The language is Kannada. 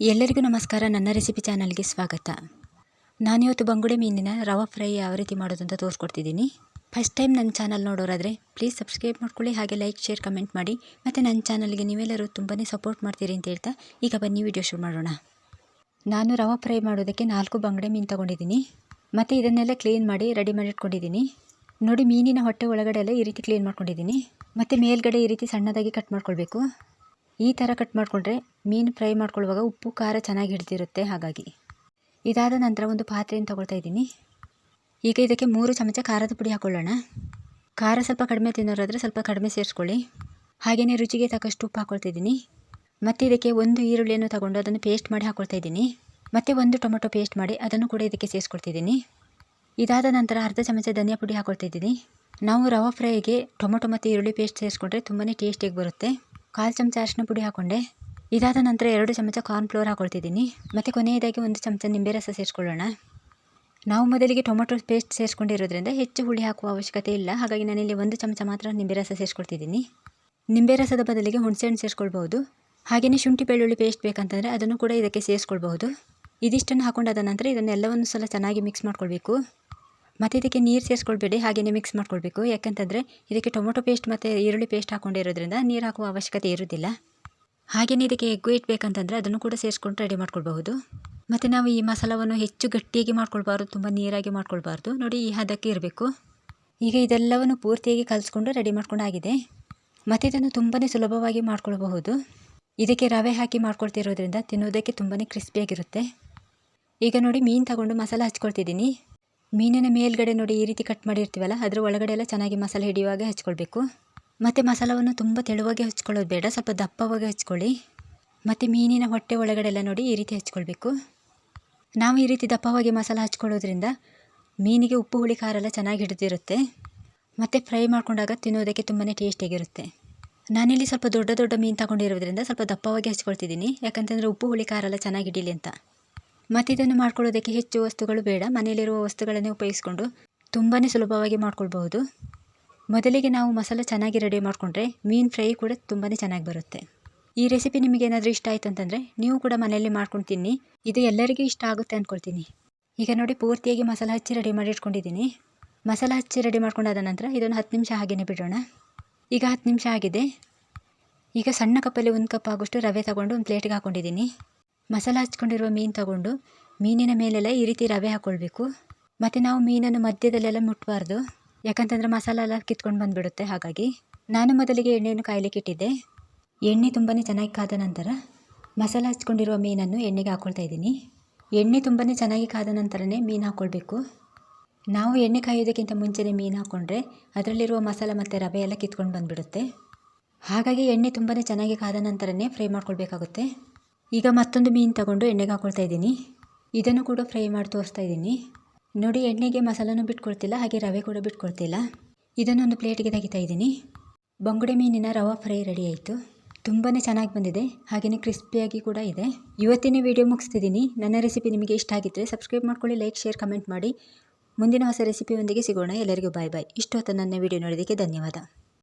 ಎಲ್ಲರಿಗೂ ನಮಸ್ಕಾರ. ನನ್ನ ರೆಸಿಪಿ ಚಾನಲ್ಗೆ ಸ್ವಾಗತ. ನಾನಿವತ್ತು ಬಂಗುಡೆ ಮೀನಿನ ರವಾ ಫ್ರೈ ಯಾವ ರೀತಿ ಮಾಡೋದು ಅಂತ ತೋರಿಸ್ಕೊಡ್ತಿದ್ದೀನಿ. ಫಸ್ಟ್ ಟೈಮ್ ನನ್ನ ಚಾನಲ್ ನೋಡೋರಾದರೆ ಪ್ಲೀಸ್ ಸಬ್ಸ್ಕ್ರೈಬ್ ಮಾಡ್ಕೊಳ್ಳಿ, ಹಾಗೆ ಲೈಕ್ ಶೇರ್ ಕಮೆಂಟ್ ಮಾಡಿ. ಮತ್ತು ನನ್ನ ಚಾನಲ್ಗೆ ನೀವೆಲ್ಲರೂ ತುಂಬಾ ಸಪೋರ್ಟ್ ಮಾಡ್ತೀರಿ ಅಂತ ಹೇಳ್ತಾ ಈಗ ಬನ್ನಿ ವಿಡಿಯೋ ಶುರು ಮಾಡೋಣ. ನಾನು ರವಾ ಫ್ರೈ ಮಾಡೋದಕ್ಕೆ ನಾಲ್ಕು ಬಂಗುಡೆ ಮೀನು ತೊಗೊಂಡಿದ್ದೀನಿ. ಮತ್ತು ಇದನ್ನೆಲ್ಲ ಕ್ಲೀನ್ ಮಾಡಿ ರೆಡಿ ಮಾಡಿಟ್ಕೊಂಡಿದ್ದೀನಿ. ನೋಡಿ ಮೀನಿನ ಹೊಟ್ಟೆ ಒಳಗಡೆ ಎಲ್ಲ ಈ ರೀತಿ ಕ್ಲೀನ್ ಮಾಡ್ಕೊಂಡಿದ್ದೀನಿ. ಮತ್ತು ಮೇಲ್ಗಡೆ ಈ ರೀತಿ ಸಣ್ಣದಾಗಿ ಕಟ್ ಮಾಡ್ಕೊಳ್ಬೇಕು. ಈ ಥರ ಕಟ್ ಮಾಡಿಕೊಂಡ್ರೆ ಮೀನು ಫ್ರೈ ಮಾಡ್ಕೊಳ್ಳುವಾಗ ಉಪ್ಪು, ಖಾರ ಚೆನ್ನಾಗಿ ಹಿಡಿದಿರುತ್ತೆ ಹಾಗಾಗಿ. ಇದಾದ ನಂತರ ಒಂದು ಪಾತ್ರೆಯನ್ನು ತಗೊಳ್ತಾ ಇದ್ದೀನಿ. ಈಗ ಇದಕ್ಕೆ ಮೂರು ಚಮಚ ಖಾರದ ಪುಡಿ ಹಾಕ್ಕೊಳ್ಳೋಣ ಖಾರ ಸ್ವಲ್ಪ ಕಡಿಮೆ ತಿನ್ನೋರಾದರೆ ಸ್ವಲ್ಪ ಕಡಿಮೆ ಸೇರಿಸ್ಕೊಳ್ಳಿ. ಹಾಗೆಯೇ ರುಚಿಗೆ ತಕ್ಕಷ್ಟು ಉಪ್ಪು ಹಾಕ್ಕೊಳ್ತಿದ್ದೀನಿ ಮತ್ತು ಇದಕ್ಕೆ ಒಂದು ಈರುಳ್ಳಿಯನ್ನು ತಗೊಂಡು ಅದನ್ನು ಪೇಸ್ಟ್ ಮಾಡಿ ಹಾಕ್ಕೊಳ್ತಾ ಇದ್ದೀನಿ. ಮತ್ತು ಒಂದು ಟೊಮೊಟೊ ಪೇಸ್ಟ್ ಮಾಡಿ ಅದನ್ನು ಕೂಡ ಇದಕ್ಕೆ ಸೇರಿಸ್ಕೊಳ್ತಿದ್ದೀನಿ ಇದಾದ ನಂತರ ಅರ್ಧ ಚಮಚ ಧನಿಯಾ ಪುಡಿ ಹಾಕ್ಕೊಳ್ತಿದ್ದೀನಿ ನಾವು ರವಾ ಫ್ರೈಗೆ ಟೊಮೊಟೊ ಮತ್ತು ಈರುಳ್ಳಿ ಪೇಸ್ಟ್ ಸೇರಿಸ್ಕೊಂಡ್ರೆ ತುಂಬಾ ಟೇಸ್ಟಿಯಾಗಿ ಬರುತ್ತೆ. ಕಾಲು ಚಮಚ ಅರಿಶಿನ ಪುಡಿ ಹಾಕ್ಕೊಂಡೆ ಇದಾದ ನಂತರ ಎರಡು ಚಮಚ ಕಾರ್ನ್ ಫ್ಲೋರ್ ಹಾಕ್ಕೊಳ್ತಿದ್ದೀನಿ ಮತ್ತು ಕೊನೆಯದಾಗಿ ಒಂದು ಚಮಚ ನಿಂಬೆ ರಸ ಸೇರಿಸ್ಕೊಳ್ಳೋಣ. ನಾವು ಮೊದಲಿಗೆ ಟೊಮೊಟೊ ಪೇಸ್ಟ್ ಸೇರಿಸ್ಕೊಂಡಿರೋದ್ರಿಂದ ಹೆಚ್ಚು ಹುಳಿ ಹಾಕುವ ಅವಶ್ಯಕತೆ ಇಲ್ಲ. ಹಾಗಾಗಿ ನಾನಿಲ್ಲಿ ಒಂದು ಚಮಚ ಮಾತ್ರ ನಿಂಬೆ ರಸ ಸೇರಿಸ್ಕೊಳ್ತಿದ್ದೀನಿ. ನಿಂಬೆ ರಸದ ಬದಲಿಗೆ ಹುಣಸೆಹಣ್ಣು ಸೇರಿಸ್ಕೊಳ್ಬಹುದು. ಹಾಗೆಯೇ ಶುಂಠಿ ಬೆಳ್ಳುಳ್ಳಿ ಪೇಸ್ಟ್ ಬೇಕಂತಂದರೆ ಅದನ್ನು ಕೂಡ ಇದಕ್ಕೆ ಸೇರಿಸ್ಕೊಳ್ಬಹುದು. ಇದಿಷ್ಟನ್ನು ಹಾಕೊಂಡಾದ ನಂತರ ಇದನ್ನೆಲ್ಲವನ್ನು ಸಲ ಚೆನ್ನಾಗಿ ಮಿಕ್ಸ್ ಮಾಡ್ಕೊಳ್ಬೇಕು. ಮತ್ತು ಇದಕ್ಕೆ ನೀರು ಸೇರಿಸ್ಕೊಳ್ಬೇಡಿ ಹಾಗೆಯೇ ಮಿಕ್ಸ್ ಮಾಡ್ಕೊಳ್ಬೇಕು. ಯಾಕಂತಂದರೆ ಇದಕ್ಕೆ ಟೊಮೊಟೊ ಪೇಸ್ಟ್ ಮತ್ತು ಈರುಳ್ಳಿ ಪೇಸ್ಟ್ ಹಾಕ್ಕೊಂಡಿರೋದ್ರಿಂದ ನೀರು ಹಾಕುವ ಅವಶ್ಯಕತೆ ಇರೋದಿಲ್ಲ. ಹಾಗೆಯೇ ಇದಕ್ಕೆ ಎಗ್ ವೈಟ್ ಬೇಕಂತಂದರೆ ಅದನ್ನು ಕೂಡ ಸೇರಿಸ್ಕೊಂಡು ರೆಡಿ ಮಾಡ್ಕೊಳ್ಬಹುದು. ಮತ್ತು ನಾವು ಈ ಮಸಾಲವನ್ನು ಹೆಚ್ಚು ಗಟ್ಟಿಯಾಗಿ ಮಾಡ್ಕೊಳ್ಬಾರ್ದು, ತುಂಬ ನೀರಾಗಿ ಮಾಡ್ಕೊಳ್ಬಾರ್ದು. ನೋಡಿ, ಈ ಹದಕ್ಕೆ ಇರಬೇಕು. ಈಗ ಇದೆಲ್ಲವನ್ನು ಪೂರ್ತಿಯಾಗಿ ಕಲಿಸ್ಕೊಂಡು ರೆಡಿ ಮಾಡ್ಕೊಂಡಾಗಿದೆ. ಮತ್ತು ಇದನ್ನು ತುಂಬಾ ಸುಲಭವಾಗಿ ಮಾಡ್ಕೊಳ್ಬಹುದು. ಇದಕ್ಕೆ ರವೆ ಹಾಕಿ ಮಾಡ್ಕೊಳ್ತಿರೋದ್ರಿಂದ ತಿನ್ನೋದಕ್ಕೆ ತುಂಬಾ ಕ್ರಿಸ್ಪಿಯಾಗಿರುತ್ತೆ ಈಗ ನೋಡಿ, ಮೀನು ತಗೊಂಡು ಮಸಾಲ ಹಚ್ಕೊಳ್ತಿದ್ದೀನಿ. ಮೀನಿನ ಮೇಲ್ಗಡೆ ನೋಡಿ ಈ ರೀತಿ ಕಟ್ ಮಾಡಿರ್ತೀವಲ್ಲ, ಅದರ ಒಳಗಡೆ ಎಲ್ಲ ಚೆನ್ನಾಗಿ ಮಸಾಲೆ ಹಿಡಿಯುವಾಗೆ ಹಚ್ಕೊಳ್ಬೇಕು. ಮತ್ತು ಮಸಾಲವನ್ನು ತುಂಬ ತೆಳುವಾಗಿ ಹಚ್ಕೊಳ್ಳೋದು ಬೇಡ, ಸ್ವಲ್ಪ ದಪ್ಪವಾಗಿ ಹಚ್ಕೊಳ್ಳಿ. ಮತ್ತು ಮೀನಿನ ಹೊಟ್ಟೆ ಒಳಗಡೆ ಎಲ್ಲ ನೋಡಿ ಈ ರೀತಿ ಹಚ್ಕೊಳ್ಬೇಕು. ನಾವು ಈ ರೀತಿ ದಪ್ಪವಾಗಿ ಮಸಾಲೆ ಹಚ್ಕೊಳ್ಳೋದ್ರಿಂದ ಮೀನಿಗೆ ಉಪ್ಪು, ಹುಳಿ, ಖಾರ ಎಲ್ಲ ಚೆನ್ನಾಗಿ ಹಿಡಿದಿರುತ್ತೆ. ಮತ್ತು ಫ್ರೈ ಮಾಡ್ಕೊಂಡಾಗ ತಿನ್ನೋದಕ್ಕೆ ತುಂಬಾ ಟೇಸ್ಟಿಯಾಗಿರುತ್ತೆ. ನಾನಿಲ್ಲಿ ಸ್ವಲ್ಪ ದೊಡ್ಡ ದೊಡ್ಡ ಮೀನು ತಗೊಂಡಿರೋದ್ರಿಂದ ಸ್ವಲ್ಪ ದಪ್ಪವಾಗಿ ಹಚ್ಕೊಳ್ತಿದ್ದೀನಿ. ಯಾಕಂತಂದರೆ ಉಪ್ಪು, ಹುಳಿ, ಖಾರ ಎಲ್ಲ ಚೆನ್ನಾಗಿ ಹಿಡೀಲಿ ಅಂತ. ಮತ್ತು ಇದನ್ನು ಮಾಡ್ಕೊಳ್ಳೋದಕ್ಕೆ ಹೆಚ್ಚು ವಸ್ತುಗಳು ಬೇಡ. ಮನೆಯಲ್ಲಿರುವ ವಸ್ತುಗಳನ್ನೇ ಉಪಯೋಗಿಸ್ಕೊಂಡು ತುಂಬಾ ಸುಲಭವಾಗಿ ಮಾಡ್ಕೊಳ್ಬಹುದು. ಮೊದಲಿಗೆ ನಾವು ಮಸಾಲೆ ಚೆನ್ನಾಗಿ ರೆಡಿ ಮಾಡಿಕೊಂಡ್ರೆ ಮೀನು ಫ್ರೈ ಕೂಡ ತುಂಬಾ ಚೆನ್ನಾಗಿ ಬರುತ್ತೆ. ಈ ರೆಸಿಪಿ ನಿಮಗೆ ಏನಾದರೂ ಇಷ್ಟ ಆಯಿತು ಅಂತಂದರೆ ನೀವು ಕೂಡ ಮನೆಯಲ್ಲಿ ಮಾಡ್ಕೊಂಡು ತಿನ್ನಿ. ಇದು ಎಲ್ಲರಿಗೂ ಇಷ್ಟ ಆಗುತ್ತೆ ಅಂದ್ಕೊಳ್ತೀನಿ ಈಗ ನೋಡಿ ಪೂರ್ತಿಯಾಗಿ ಮಸಾಲೆ ಹಚ್ಚಿ ರೆಡಿ ಮಾಡಿ ಇಟ್ಕೊಂಡಿದ್ದೀನಿ. ಮಸಾಲ ಹಚ್ಚಿ ರೆಡಿ ಮಾಡ್ಕೊಂಡಾದ ನಂತರ ಇದನ್ನು ಹತ್ತು ನಿಮಿಷ ಹಾಗೆಯೇ ಬಿಡೋಣ. ಈಗ ಹತ್ತು ನಿಮಿಷ ಆಗಿದೆ. ಈಗ ಸಣ್ಣ ಕಪ್ಪಲ್ಲಿ ಒಂದು ಕಪ್ ಆಗೋಷ್ಟು ರವೆ ತಗೊಂಡು ಒಂದು ಪ್ಲೇಟಿಗೆ ಹಾಕ್ಕೊಂಡಿದ್ದೀನಿ ಮಸಾಲ ಹಚ್ಕೊಂಡಿರುವ ಮೀನು ತಗೊಂಡು ಮೀನಿನ ಮೇಲೆಲ್ಲ ಈ ರೀತಿ ರವೆ ಹಾಕ್ಕೊಳ್ಬೇಕು ಮತ್ತು ನಾವು ಮೀನನ್ನು ಮಧ್ಯದಲ್ಲೆಲ್ಲ ಮುಟ್ಟಬಾರ್ದು ಯಾಕಂತಂದರೆ ಮಸಾಲ ಎಲ್ಲ ಕಿತ್ಕೊಂಡು ಬಂದುಬಿಡುತ್ತೆ, ಹಾಗಾಗಿ. ನಾನು ಮೊದಲಿಗೆ ಎಣ್ಣೆಯನ್ನು ಕಾಯಲಿಕ್ಕೆ ಇಟ್ಟಿದ್ದೆ. ಎಣ್ಣೆ ತುಂಬಾ ಚೆನ್ನಾಗಿ ಕಾದ ನಂತರ ಮಸಾಲ ಹಚ್ಕೊಂಡಿರುವ ಮೀನನ್ನು ಎಣ್ಣೆಗೆ ಹಾಕ್ಕೊಳ್ತಾ ಇದ್ದೀನಿ. ಎಣ್ಣೆ ತುಂಬಾ ಚೆನ್ನಾಗಿ ಕಾದ ನಂತರನೇ ಮೀನು ಹಾಕ್ಕೊಳ್ಬೇಕು ನಾವು ಎಣ್ಣೆ ಕಾಯೋದಕ್ಕಿಂತ ಮುಂಚೆನೇ ಮೀನು ಹಾಕ್ಕೊಂಡ್ರೆ ಅದರಲ್ಲಿರುವ ಮಸಾಲ ಮತ್ತು ರವೆ ಎಲ್ಲ ಕಿತ್ಕೊಂಡು ಬಂದುಬಿಡುತ್ತೆ. ಹಾಗಾಗಿ ಎಣ್ಣೆ ತುಂಬಾ ಚೆನ್ನಾಗಿ ಕಾದ ನಂತರನೇ ಫ್ರೈ ಮಾಡ್ಕೊಳ್ಬೇಕಾಗುತ್ತೆ. ಈಗ ಮತ್ತೊಂದು ಮೀನು ತಗೊಂಡು ಎಣ್ಣೆಗೆ ಹಾಕ್ಕೊಳ್ತಾ ಇದ್ದೀನಿ. ಇದನ್ನು ಕೂಡ ಫ್ರೈ ಮಾಡಿ ತೋರಿಸ್ತಾ ಇದ್ದೀನಿ. ನೋಡಿ, ಎಣ್ಣೆಗೆ ಮಸಾಲನೂ ಬಿಟ್ಕೊಳ್ತಿಲ್ಲ, ಹಾಗೆ ರವೆ ಕೂಡ ಬಿಟ್ಕೊಳ್ತಿಲ್ಲ. ಇದನ್ನೊಂದು ಪ್ಲೇಟಿಗೆ ತೆಗಿತಾ ಇದ್ದೀನಿ. ಬಂಗುಡೆ ಮೀನಿನ ರವೆ ಫ್ರೈ ರೆಡಿ ಆಯಿತು. ತುಂಬಾ ಚೆನ್ನಾಗಿ ಬಂದಿದೆ. ಹಾಗೆಯೇ ಕ್ರಿಸ್ಪಿಯಾಗಿ ಕೂಡ ಇದೆ. ಇವತ್ತಿನ ವಿಡಿಯೋ ಮುಗಿಸ್ತಿದ್ದೀನಿ. ನನ್ನ ರೆಸಿಪಿ ನಿಮಗೆ ಇಷ್ಟ ಆಗಿದ್ದರೆ ಸಬ್ಸ್ಕ್ರೈಬ್ ಮಾಡ್ಕೊಳ್ಳಿ, ಲೈಕ್, ಶೇರ್, ಕಮೆಂಟ್ ಮಾಡಿ. ಮುಂದಿನ ಹೊಸ ರೆಸಿಪಿಯೊಂದಿಗೆ ಸಿಗೋಣ. ಎಲ್ಲರಿಗೂ ಬಾಯ್ ಬಾಯ್. ಇಷ್ಟು ಹೊತ್ತು ನನ್ನ ವಿಡಿಯೋ ನೋಡೋದಕ್ಕೆ ಧನ್ಯವಾದ.